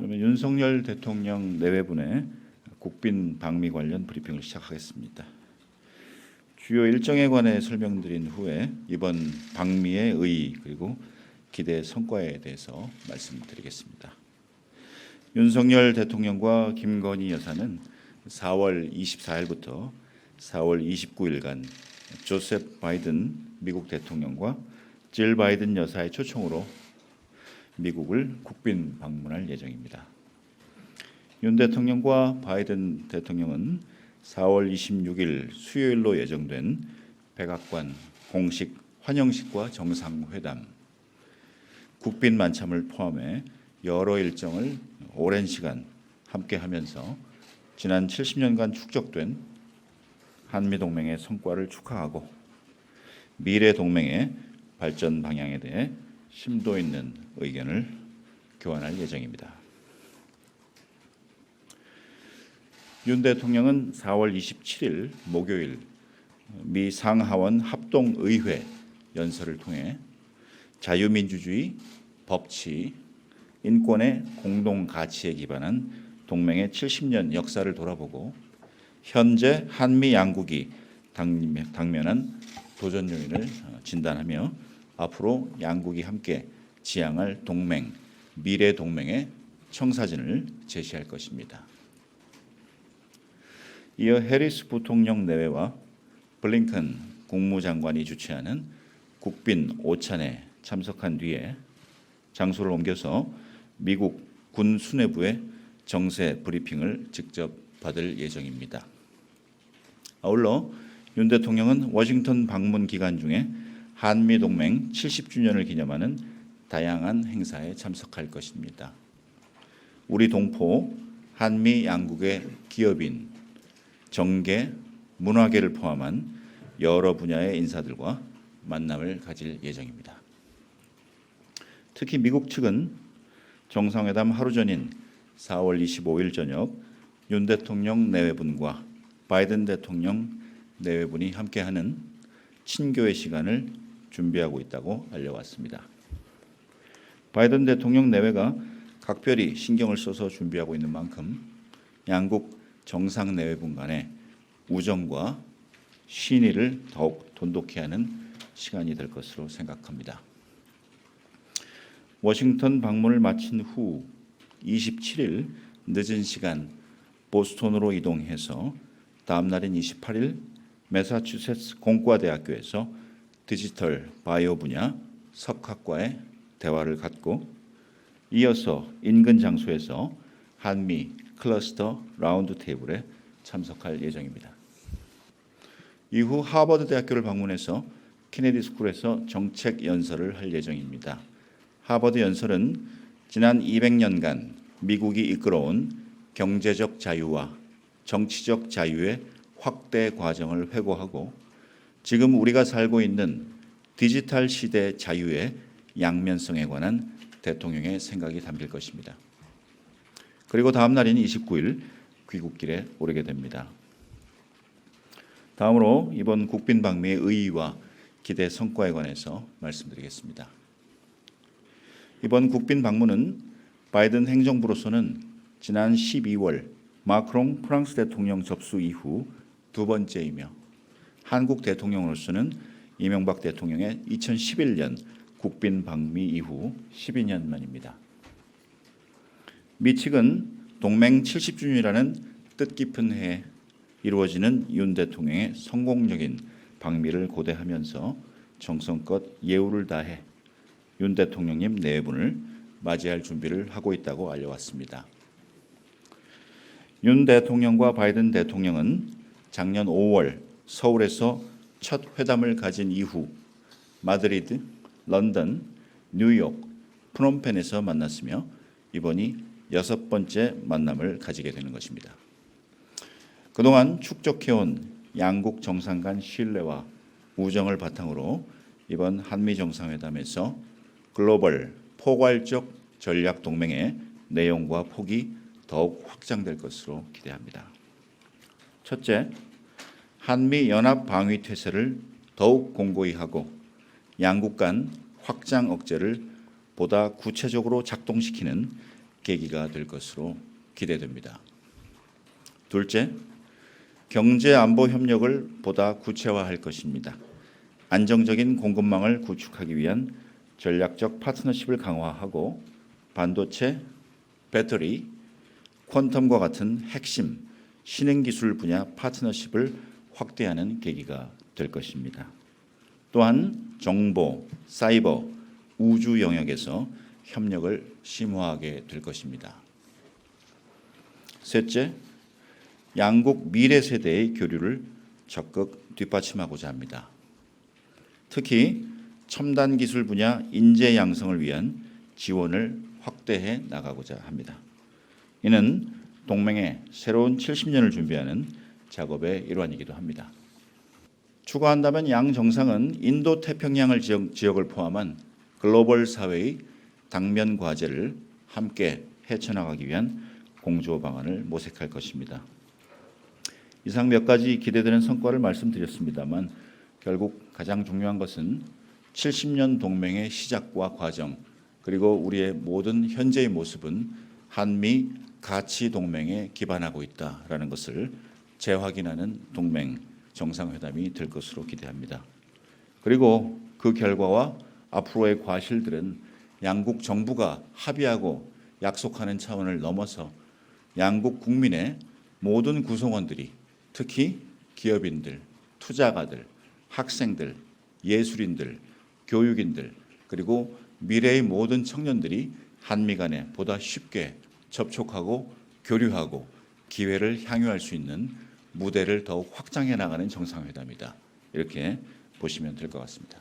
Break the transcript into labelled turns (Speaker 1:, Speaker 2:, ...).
Speaker 1: 그러면 윤석열 대통령 내외분의 국빈 방미 관련 브리핑을 시작하겠습니다. 주요 일정에 관해 설명드린 후에 이번 방미의 의의 그리고 기대 성과에 대해서 말씀드리겠습니다. 윤석열 대통령과 김건희 여사는 4월 24일부터 4월 29일간 조셉 바이든 미국 대통령과 질 바이든 여사의 초청으로 미국을 국빈 방문할 예정입니다. 윤 대통령과 바이든 대통령은 4월 26일 수요일로 예정된 백악관 공식 환영식과 정상회담, 국빈 만참을 포함해 여러 일정을 오랜 시간 함께 하면서 지난 70년간 축적된 한미 동맹의 성과를 축하하고 미래 동맹의 발전 방향에 대해 심도 있는 의견을 교환할 예정입니다. 윤 대통령은 4월 27일 목요일 미 상하원 합동의회 연설을 통해 자유민주주의, 법치, 인권의 공동 가치에 기반한 동맹의 70년 역사를 돌아보고 현재 한미 양국이 당면- 당면한 도전 요인을 어, 진단하며 앞으로 양국이 함께 지향할 동맹, 미래 동맹의 청사진을 제시할 것입니다. 이어 해리스 부통령 내외와 블링컨 국무장관이 주최하는 국빈 오찬에 참석한 뒤에 장소를 옮겨서 미국 군 수뇌부의 정세 브리핑을 직접 받을 예정입니다. 아울러 윤 대통령은 워싱턴 방문 기간 중에 한미 동맹 70주년을 기념하는 다양한 행사에 참석할 것입니다. 우리 동포 한미 양국의 기업인, 정계, 문화계를 포함한 여러 분야의 인사들과 만남을 가질 예정입니다. 특히 미국 측은 정상회담 하루 전인 4월 25일 저녁 윤 대통령 내외분과 바이든 대통령 내외분이 함께하는 친교의 시간을 준비하고 있다고 알려왔습니다. 바이든 대통령 내외가 각별히 신경을 써서 준비하고 있는 만큼 양국 정상 내외분 간의 우정과 신의를 더욱 돈독히 하는 시간이 될 것으로 생각합니다. 워싱턴 방문을 마친 후 27일 늦은 시간 보스턴으로 이동해서 다음 날인 28일 매사추세츠 공과대학교에서 디지털 바이오 분야 석학과의 대화를 갖고 이어서 인근 장소에서 한미 클러스터 라운드 테이블에 참석할 예정입니다. 이후 하버드 대학교를 방문해서 케네디 스쿨에서 정책 연설을 할 예정입니다. 하버드 연설은 지난 200년간 미국이 이끌어온 경제적 자유와 정치적 자유의 확대 과정을 회고하고 지금 우리가 살고 있는 디지털 시대 자유의 양면성에 관한 대통령의 생각이 담길 것입니다. 그리고 다음 날인 29일 귀국길에 오르게 됩니다. 다음으로 이번 국빈 방미의 의의와 기대 성과에 관해서 말씀드리겠습니다. 이번 국빈 방문은 바이든 행정부로서는 지난 12월 마크롱 프랑스 대통령 접수 이후 두 번째이며 한국 대통령으로서는 이명박 대통령의 2011년 국빈 방미 이후 12년 만입니다. 미 측은 동맹 70주년이라는 뜻깊은 해에 이루어지는 윤 대통령의 성공적인 방미를 고대하면서 정성껏 예우를 다해 윤 대통령님 네 분을 맞이할 준비를 하고 있다고 알려왔습니다. 윤 대통령과 바이든 대통령은 작년 5월 서울에서 첫 회담을 가진 이후 마드리드, 런던, 뉴욕, 프놈펜에서 만났으며 이번이 여섯 번째 만남을 가지게 되는 것입니다. 그동안 축적해온 양국 정상 간 신뢰와 우정을 바탕으로 이번 한미 정상회담에서 글로벌 포괄적 전략 동맹의 내용과 폭이 더욱 확장될 것으로 기대합니다. 첫째, 한미 연합 방위 태세를 더욱 공고히 하고 양국 간 확장 억제를 보다 구체적으로 작동시키는 계기가 될 것으로 기대됩니다. 둘째, 경제 안보 협력을 보다 구체화할 것입니다. 안정적인 공급망을 구축하기 위한 전략적 파트너십을 강화하고 반도체, 배터리, 퀀텀과 같은 핵심 신흥 기술 분야 파트너십을 확대하는 계기가 될 것입니다. 또한 정보, 사이버, 우주 영역에서 협력을 심화하게 될 것입니다. 셋째, 양국 미래 세대의 교류를 적극 뒷받침하고자 합니다. 특히 첨단 기술 분야 인재 양성을 위한 지원을 확대해 나가고자 합니다. 이는 동맹의 새로운 70년을 준비하는 작업의 일환이기도 합니다. 추가한다면 양 정상은 인도 태평양을 지역, 지역 을 포함한 글로벌 사회의 당면 과제를 함께 헤쳐나가기 위한 공조 방안을 모색할 것입니다. 이상 몇 가지 기대되는 성과를 말씀드렸습니다만 결국 가장 중요한 것은 70년 동맹의 시작과 과정 그리고 우리의 모든 현재의 모습은 한미 가치 동맹에 기반하고 있다라는 것을 재확인하는 동맹 정상회담이 될 것으로 기대합니다. 그리고 그 결과와 앞으로의 과실들은 양국 정부가 합의하고 약속하는 차원을 넘어서 양국 국민의 모든 구성원들이 특히 기업인들, 투자가들, 학생들, 예술인들, 교육인들 그리고 미래의 모든 청년들이 한미 간에 보다 쉽게 접촉하고 교류하고 기회를 향유할 수 있는 무대를 더욱 확장해 나가는 정상회담이다. 이렇게 보시면 될 것 같습니다.